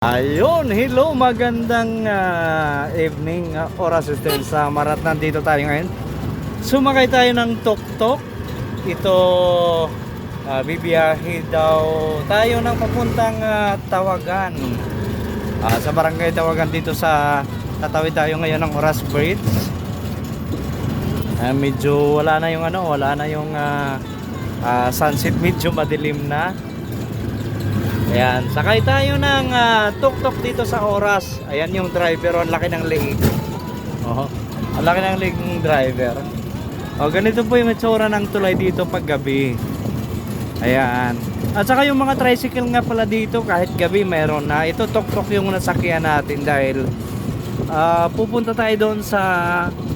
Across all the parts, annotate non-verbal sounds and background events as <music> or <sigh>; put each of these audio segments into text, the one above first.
Ayun, hello, magandang ah, evening uh, oras din sa Marat. Nandito tayo ngayon. Sumakay tayo ng tok-tok. Ito, ah, bibiyahe daw tayo ng papuntang ah, Tawagan. Ah, sa barangay Tawagan dito sa tatawid tayo ngayon ng Oras Bridge. Ah, medyo wala na yung ano, wala na yung ah, ah, sunset, medyo madilim na. Ayan, sakay tayo ng ah, tuk-tuk dito sa oras. Ayan yung driver, oh, ang laki ng leeg. Oh, ang laki ng leeg ng driver. O, ganito po yung itsura ng tulay dito pag gabi. Ayan. At saka yung mga tricycle nga pala dito, kahit gabi meron na. Ito tuk-tuk yung nasakyan natin dahil ah, pupunta tayo doon sa...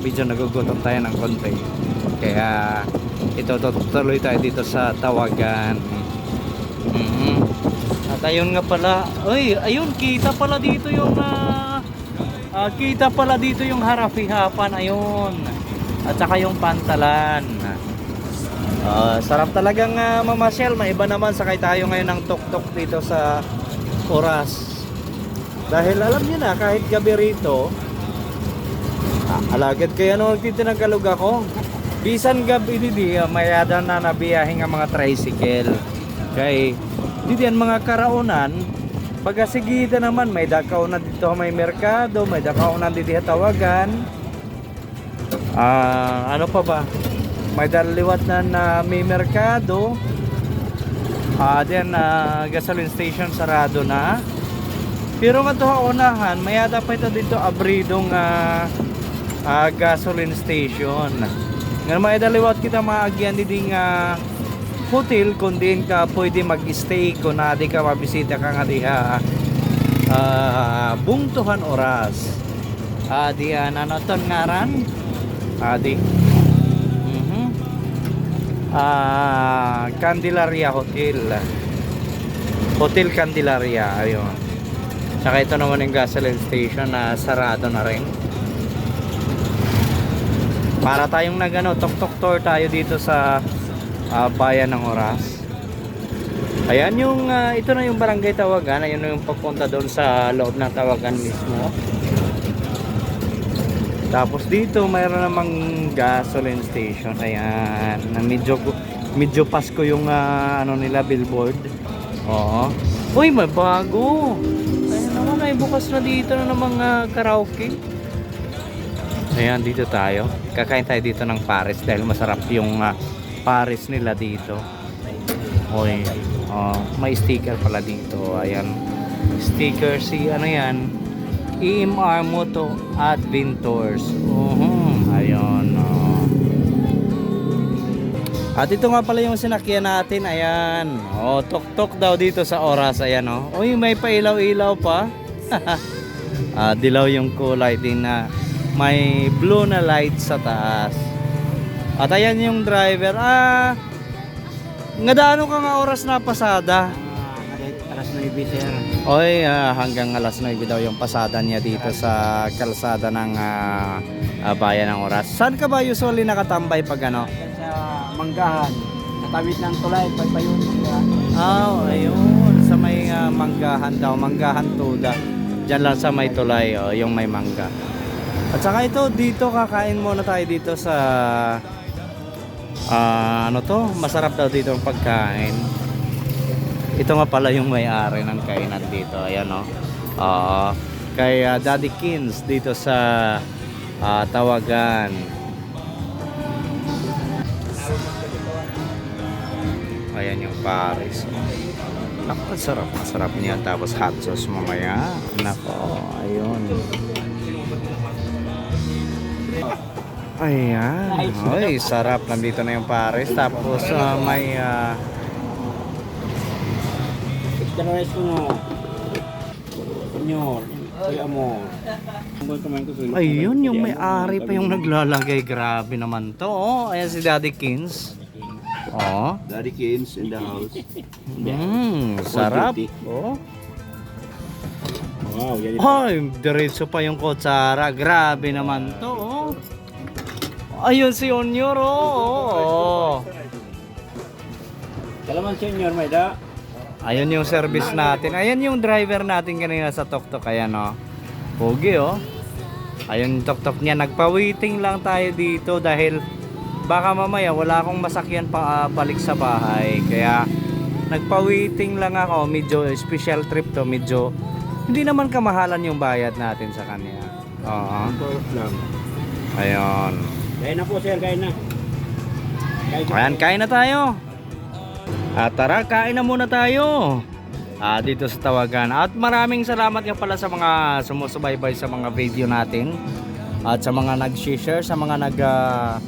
Medyo nagugutom tayo ng konti. Kaya ito tutuloy tayo dito sa Tawagan. Mhm. Ayun nga pala, ay, ayun, kita pala dito yung, ah, ah, kita pala dito yung harapihapan, ayun. At saka yung pantalan. Ah, sarap talagang uh, mamasyal, maiba naman, sakay tayo ngayon ng tok-tok dito sa oras. Dahil alam niyo na, kahit gabi rito, alagad kaya nung nagtitinagkalog ako, bisan gabi di mayada na nabiyahin ang mga tricycle. Kay dito yan mga karaunan, pagasigida naman may dakaw na dito may merkado, may dakaw na dito tawagan. Ah, ano pa ba? May daliwat na na may merkado. Ah, then ah, gasoline station sarado na. Pero nga to unahan, may ata pa ito dito abridong ah, ah, gasoline station. Nga may daliwat kita maagyan dito nga hotel kung din ka pwede mag-stay kung na di ka mabisita ka nga diha ah, bungtuhan oras. Ah, diyan ano ton ngaran adi. Mhm. Ah Candelaria Hotel. Hotel Candelaria ayun. Tsaka ito naman yung gasoline station na sarado na rin. Para tayong nagano tok-tok tour tayo dito sa ah, bayan ng oras. Ayan yung ah, ito na yung barangay Tawagan, ayun na yung papunta doon sa loob ng Tawagan mismo. Tapos dito mayroon namang gasoline station. Ayan, na medyo medyo Pasko yung ah, ano nila billboard. Oo. Uy, may bago. Ayan naman ay bukas na dito na ng mga karaoke. Ayan, dito tayo. Kakain tayo dito ng Paris dahil masarap yung ah, Paris nila dito. Oy, oh, may sticker pala dito. Ayan. Sticker si ano yan? EMR Moto Adventures. Uhum, ayun. Oh. At ito nga pala yung sinakyan natin. Ayan. Oh, tok-tok daw dito sa oras. Ayan oh. Uy, may pailaw-ilaw pa. <laughs> Ah, dilaw yung kulay din na may blue na light sa taas. At ayan yung driver. Ah, nga daano ka nga oras na pasada? alas 9 sir. Oy, ah, hanggang alas 9 daw yung pasada niya dito sa kalsada ng ah, ah, bayan ng oras. Saan ka ba usually nakatambay pag ano? Yan sa Manggahan. Katawid ng tulay, pagpayon. Ah, ayun. Sa may ah, manggahan daw, manggahan tuda. Diyan lang sa may tulay, oh, yung may mangga. At saka ito, dito kakain muna tayo dito sa ah, ano to, masarap daw dito ang pagkain. Ito nga pala yung may-ari ng kainan dito. Ayan o. Oh. kay ah, Daddy Kins dito sa ah, Tawagan. Ayan yung Paris. Naku, sarap. Masarap niya. Tapos hot sauce mamaya. Nako, ayun. Ayan. Ay, sarap. Nandito na yung Paris. Tapos ah, may ah, Dalawa ko no. Senyor, ay amor. Ayun, yung may-ari pa yung naglalagay. Grabe naman to. Oh, ayan si Daddy Kins. Oh. Daddy Kins in the house. Mm, sarap. Oh. Wow, yan Ay, diretso pa yung kutsara. Grabe naman to. Oh. Ayun si Onyor. Oh. oh. Kalaman senyor, may da. Ayun yung service natin. Ayan yung driver natin kanina sa tok-tok. Ayan o. Pogi oh. Ayun yung tok-tok niya. Nagpa-waiting lang tayo dito dahil baka mamaya wala akong masakyan pa ah, balik sa bahay. Kaya nagpa-waiting lang ako. Medyo special trip to. Medyo hindi naman kamahalan yung bayad natin sa kanya. Oo. Ayun. Kaya na po sir, kaya na. Kaya Ayan, kain na tayo. At tara, kain na muna tayo. Ah, dito sa Tawagan. At maraming salamat nga pala sa mga sumusubaybay sa mga video natin. At sa mga nag-share, sa mga nag ah,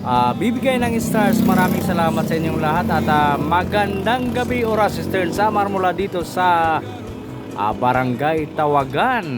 ah, bibigay ng stars. Maraming salamat sa inyong lahat. At ah, magandang gabi oras, Sister Samar mula dito sa ah, Barangay Tawagan.